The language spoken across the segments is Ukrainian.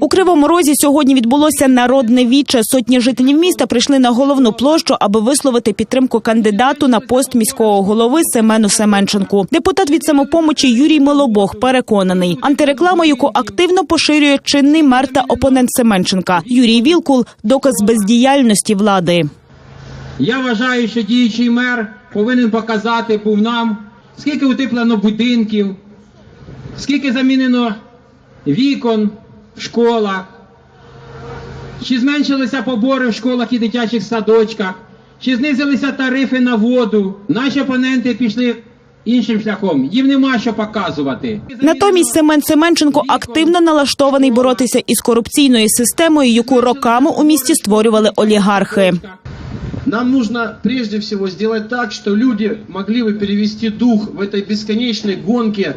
У Кривому Розі сьогодні відбулося народне віче. Сотні жителів міста прийшли на головну площу, аби висловити підтримку кандидату на пост міського голови Семену Семенченку. Депутат від самопомочі Юрій Милобог переконаний, антирекламу, яку активно поширює чинний мер та опонент Семенченка Юрій Вілкул, доказ бездіяльності влади. Я вважаю, що діючий мер повинен показати був нам, скільки утеплено будинків, скільки замінено вікон в школах, чи зменшилися побори в школах і дитячих садочках, чи знизилися тарифи на воду. Наші опоненти пішли іншим шляхом. Їм нема що показувати. Натомість Семен Семенченко активно налаштований боротися із корупційною системою, яку роками у місті створювали олігархи. Нам нужно прежде всего сделать так, что люди могли бы перевести дух в этой бесконечной гонке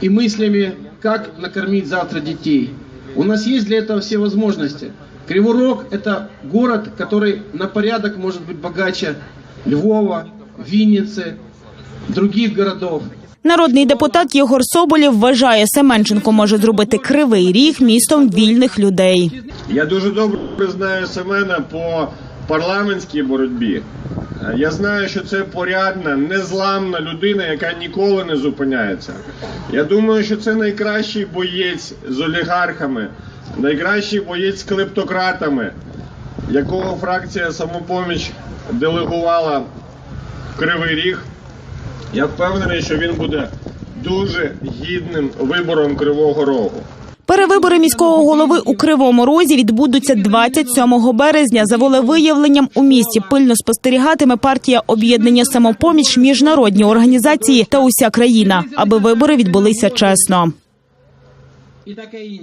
и мыслями, как накормить завтра детей. У нас есть для этого все возможности. Кривой Рог – это город, который на порядок может быть богаче Львова, Винницы, других городов. Народний депутат Єгор Соболєв вважає, Семенченко може зробити кривий ріг містом вільних людей. Я дуже добре знаю Семена по парламентській боротьбі. Е, Я знаю, що це порядна, незламна людина, яка ніколи не зупиняється. Я думаю, що це найкращий боєць з олігархами, найкращий боєць з клептократами, якого фракція самопоміч делегувала в Кривий Ріг. Я впевнений, що він буде дуже гідним вибором Кривого Рогу. Перевибори міського голови у Кривому Розі відбудуться 27 березня. За волевиявленням у місті пильно спостерігатиме партія об'єднання самопоміч, міжнародні організації та уся країна, аби вибори відбулися чесно.